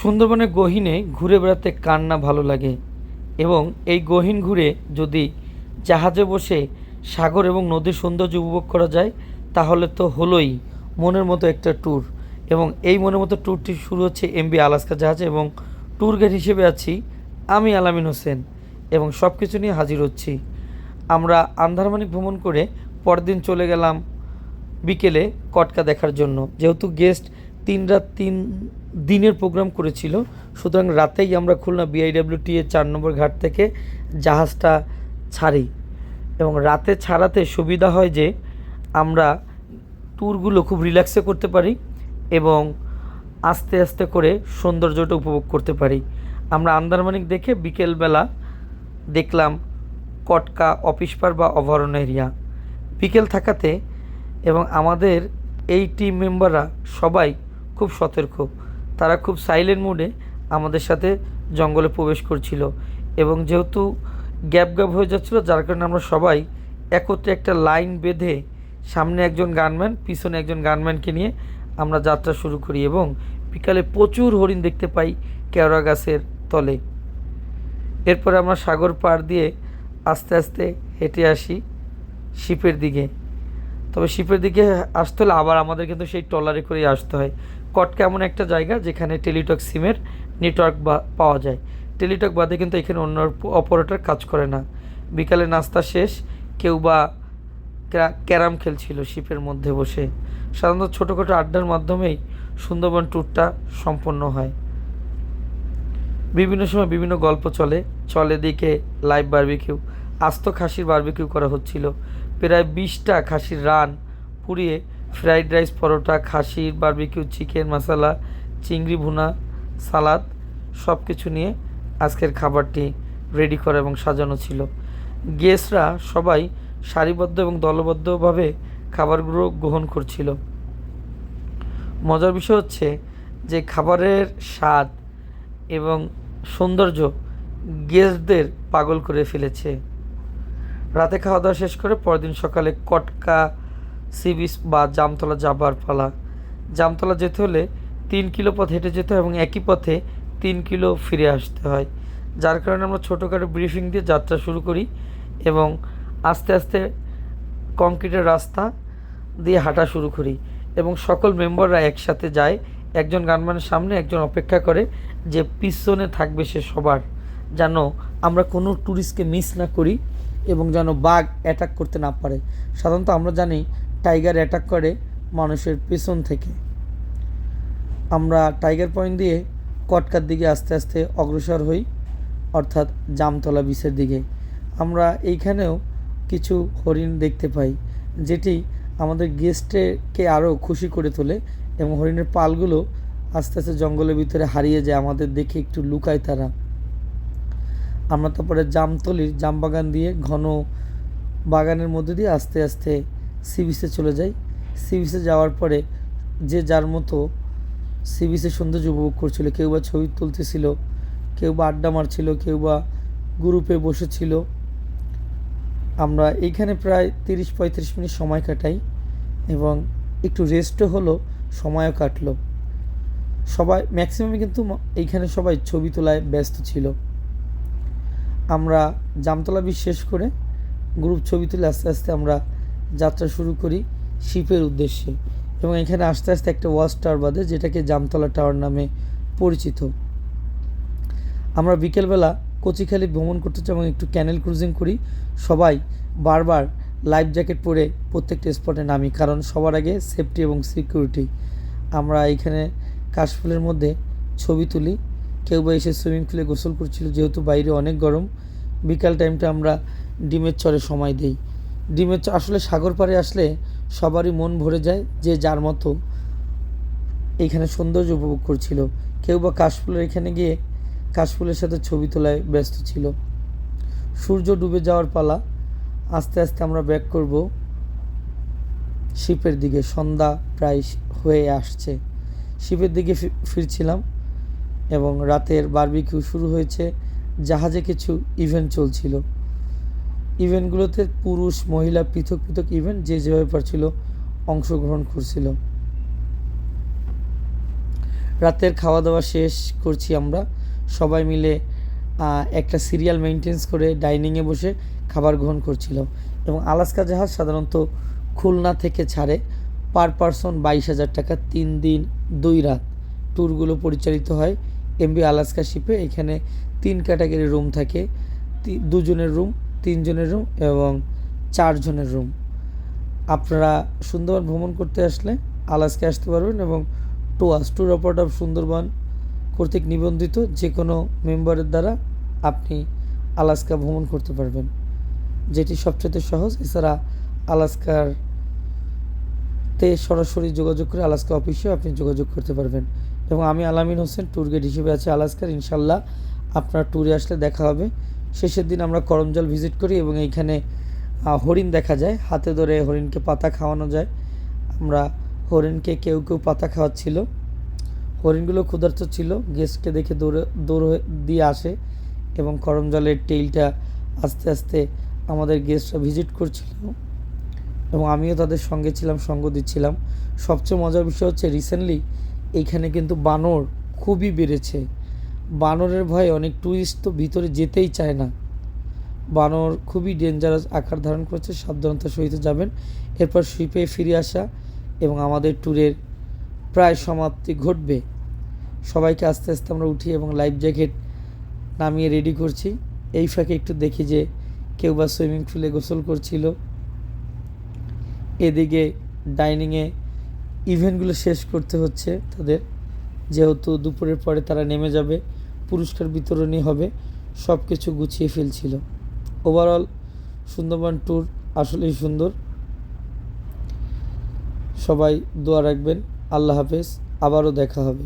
সুন্দরবনের গহীনে ঘুরে বেড়াতে কার না ভালো লাগে? এবং এই গহীন ঘুরে যদি জাহাজে বসে সাগর এবং নদীর সৌন্দর্য উপভোগ করা যায়, তাহলে তো হলোই মনের মতো একটা ট্যুর এবং এই মনের মতো ট্যুরটি শুরু হচ্ছে এমবি আলাস্কা জাহাজে এবং ট্যুর গাইড হিসেবে আছি আমি আলামিন হোসেন এবং সব কিছু নিয়ে হাজির হচ্ছি। আমরা আন্ধারমানিক ভ্রমণ করে পরদিন চলে গেলাম বিকেলে কটকা দেখার জন্য। যেহেতু গেস্ট তিন রাত তিন দিনের প্রোগ্রাম করেছিল। সুতরাং রাতেই আমরা খুলনা বিআইডব্লিউটি এর চার নম্বর ঘাট থেকে জাহাজটা ছাড়ি এবং রাতে ছাড়াতে সুবিধা হয় যে আমরা ট্যুরগুলো খুব রিল্যাক্সে করতে পারি এবং আস্তে আস্তে করে সৌন্দর্যটা উপভোগ করতে পারি। আমরা আন্দারমানিক দেখে বিকেলবেলা দেখলাম কটকা অফিস পার বা অভয়ারণ্য এরিয়া। বিকেল থাকাতে এবং আমাদের এই টিম মেম্বাররা সবাই খুব সতর্ক। তারা খুব সাইলেন্ট মুডে আমাদের সাথে জঙ্গলে প্রবেশ করছিল এবং যেহেতু গ্যাপ গ্যাপ হয়ে যাচ্ছিল, যার কারণে আমরা সবাই একত্রে একটা লাইন বেঁধে সামনে একজন গানম্যান পিছনে একজন গানম্যানকে নিয়ে আমরা যাত্রা শুরু করি এবং বিকালে প্রচুর হরিণ দেখতে পাই কেওড়া গাছের তলে। এরপরে আমরা সাগর পার দিয়ে আস্তে আস্তে হেঁটে আসি শিপের দিকে। তবে শিপের দিকে আসতে হলে আবার আমাদের কিন্তু সেই ট্রলারে করেই আসতে হয়। কটকা এমন একটা জায়গা যেখানে টেলিটক সিমের নেটওয়ার্ক বা পাওয়া যায়। টেলিটক বাদে কিন্তু এখানে অন্য অপারেটর কাজ করে না। বিকালে নাস্তা শেষ, কেউ বা ক্যারাম খেলছিল শিপের মধ্যে বসে। সাধারণত ছোটোখাটো আড্ডার মাধ্যমেই সুন্দরবন ট্যুরটা সম্পন্ন হয়। বিভিন্ন সময় বিভিন্ন গল্প চলে। চলে দিকে লাইভ বারবিকিউ। আস্ত খাসির বারবিকিউ করা হচ্ছিল। প্রায় বিশটা খাসির রান পুড়িয়ে ফ্রাইড রাইস, পরোটা খাসির বারবিকিউ, চিকেন মশালা, চিংড়ি ভুনা, সালাদ সব কিছু নিয়ে আজকের খাবারটি রেডি করা এবং সাজানো ছিল। গেস্টরা সবাই সারিবদ্ধ এবং দলবদ্ধভাবে খাবারগুলো গ্রহণ করছিল। মজার বিষয় হচ্ছে যে খাবারের স্বাদ এবং সৌন্দর্য গেস্টদের পাগল করে ফেলেছে। রাতে খাওয়া দাওয়া শেষ করে পরদিন সকালে কটকা সি বিচ বা জামতলা যাবার পালা। জামতলা যেতে হলে তিন কিলো পথ হেঁটে যেতে হয় এবং একই পথে তিন কিলো ফিরে আসতে হয়। যার কারণে আমরা ছোটোখাটো ব্রিফিং দিয়ে যাত্রা শুরু করি এবং আস্তে আস্তে কংক্রিটের রাস্তা দিয়ে হাঁটা শুরু করি এবং সকল মেম্বাররা একসাথে যায়। একজন গানম্যানের সামনে, একজন অপেক্ষা করে যে পিছনে থাকবে সে সবার, যেন আমরা কোনো ট্যুরিস্টকে মিস না করি এবং যেন বাঘ অ্যাটাক করতে না পারে। সাধারণত আমরা জানি টাইগার অ্যাটাক করে মানুষের পেছন থেকে। আমরা টাইগার পয়েন্ট দিয়ে কটকার দিকে আস্তে আস্তে অগ্রসর হই, অর্থাৎ জামতলা বিচের দিকে। আমরা এইখানেও কিছু হরিণ দেখতে পাই, যেটি আমাদের গেস্টকে আরও খুশি করে তোলে এবং হরিণের পালগুলো আস্তে আস্তে জঙ্গলের ভিতরে হারিয়ে যায়, আমাদের দেখে একটু লুকায় তারা। আমরা তারপরে জামতলির জামবাগান দিয়ে ঘন বাগানের মধ্যে দিয়ে আস্তে আস্তে সি বিচে চলে যাই। সি বিচে যাওয়ার পরে যে যার মতো সি বিচের সৌন্দর্য উপভোগ করছিল, কেউ বা ছবি তুলতেছিল, কেউ বা আড্ডা মারছিল, কেউ বা গ্রুপে বসেছিল। আমরা এইখানে প্রায় তিরিশ পঁয়ত্রিশ মিনিট সময় কাটাই এবং একটু রেস্টও হলো, সময়ও কাটলো। সবাই ম্যাক্সিমামই কিন্তু এইখানে সবাই ছবি তোলায় ব্যস্ত ছিল। আমরা জামতলা বিচ শেষ করে গ্রুপ ছবি তুলে আস্তে আস্তে আমরা যাত্রা শুরু করি শিপের উদ্দেশ্যে এবং এখানে আস্তে আস্তে একটা ওয়াচ টাওয়ার বাদে যেটাকে জামতলা টাওয়ার নামে পরিচিত। আমরা বিকেলবেলা কচিখালি ভ্রমণ করতে চাই এবং একটু ক্যানেল ক্রুজিং করি। সবাই বারবার লাইফ জ্যাকেট পরে প্রত্যেকটা স্পটে নামি, কারণ সবার আগে সেফটি এবং সিকিউরিটি। আমরা এখানে কাশফুলের মধ্যে ছবি তুলি। কেউ বা এসে সুইমিং পুলে গোসল করছিল, যেহেতু বাইরে অনেক গরম, বিকাল টাইমটা আমরা ডিমের চরে সময় দিই। ডিমের আসলে সাগর পাড়ে আসলে সবারই মন ভরে যায় যে যার মতো এইখানে সৌন্দর্য উপভোগ করছিল। কেউ বা কাশফুলের এখানে গিয়ে কাশফুলের সাথে ছবি তোলায় ব্যস্ত ছিল। সূর্য ডুবে যাওয়ার পালা, আস্তে আস্তে আমরা ব্যাক করব শিপের দিকে। সন্ধ্যা প্রায় হয়ে আসছে। শিপের দিকে ফিরছিলাম এবং রাতের বারবিকিউ শুরু হয়েছে। জাহাজে কিছু ইভেন্ট চলছিল। ইভেন্টগুলোতে পুরুষ, মহিলা পৃথক পৃথক ইভেন্ট যে যেভাবে পারছিল অংশগ্রহণ করছিল। রাতের খাওয়া দাওয়া শেষ করছি আমরা। সবাই মিলে একটা সিরিয়াল মেনটেন্স করে ডাইনিংয়ে বসে খাবার গ্রহণ করছিল এবং আলাস্কা জাহাজ সাধারণত খুলনা থেকে ছাড়ে পার পারসন বাইশ হাজার টাকা তিন দিন, দুই রাত। ট্যুরগুলো পরিচালিত হয় এমবি আলাস্কা শিপে। এখানে তিন ক্যাটাগরি রুম থাকে। দুজনের রুম তিনজনের রুম এবং চারজনের রুম আপনারা সুন্দরবন ভ্রমণ করতে আসলে আলাস্কে আসতে পারবেন এবং টু টোয়াস ট্যুর অপারেটর অফ সুন্দরবন কর্তৃক নিবন্ধিত যে কোনো মেম্বারের দ্বারা আপনি আলাস্কা ভ্রমণ করতে পারবেন। যেটি সবচেয়ে সহজ, এছাড়া আলাস্কার তে সরাসরি যোগাযোগ করে আলাস্কা অফিসেও আপনি যোগাযোগ করতে পারবেন। এবং আমি আলামিন হোসেন ট্যুর গাইড হিসেবে আছি আলাস্কার। ইনশাল্লাহ আপনার ট্যুরে আসলে দেখা হবে। শেষের দিন আমরা করমজল ভিজিট করি এবং এইখানে হরিণ দেখা যায়। হাতে ধরে হরিণকে পাতা খাওয়ানো যায়। আমরা হরিণকে কেউ কেউ পাতা খাওয়াচ্ছিল। হরিণগুলো ক্ষুধার্ত ছিল। গেস্টকে দেখে দৌড়ে, দৌড় দিয়ে আসে এবং করমজলের টেইলটা আস্তে আস্তে আমাদের গেস্টরা ভিজিট করছিল এবং আমিও তাদের সঙ্গে ছিলাম, সঙ্গ দিচ্ছিলাম। সবচেয়ে মজার বিষয় হচ্ছে রিসেন্টলি এইখানে কিন্তু বানর খুবই বেড়েছে। বানরের ভয়ে অনেক টুরিস্ট তো ভিতরে যেতেই চায় না। বানর খুবই ডেঞ্জারাস আকার ধারণ করছে সাবধানতার সহিত যাবেন। এরপর শিপে ফিরে আসা এবং আমাদের ট্যুরের প্রায় সমাপ্তি ঘটবে। সবাইকে আস্তে আস্তে আমরা উঠি এবং লাইফ জ্যাকেট নামিয়ে রেডি করছি। এই ফাঁকে একটু দেখি যে কেউ বা সুইমিং পুলে গোসল করছিল। এদিকে ডাইনিংয়ে ইভেন্টগুলো শেষ করতে হচ্ছে তাদের। যেহেতু দুপুরের পরে তারা নেমে যাবে। পুরস্কার বিতরণী হবে সব কিছু গুছিয়ে ফেলছিল। ওভারঅল সুন্দরবন ট্যুর আসলেই সুন্দর। সবাই দোয়া রাখবেন, আল্লাহ হাফেজ, আবারও দেখা হবে।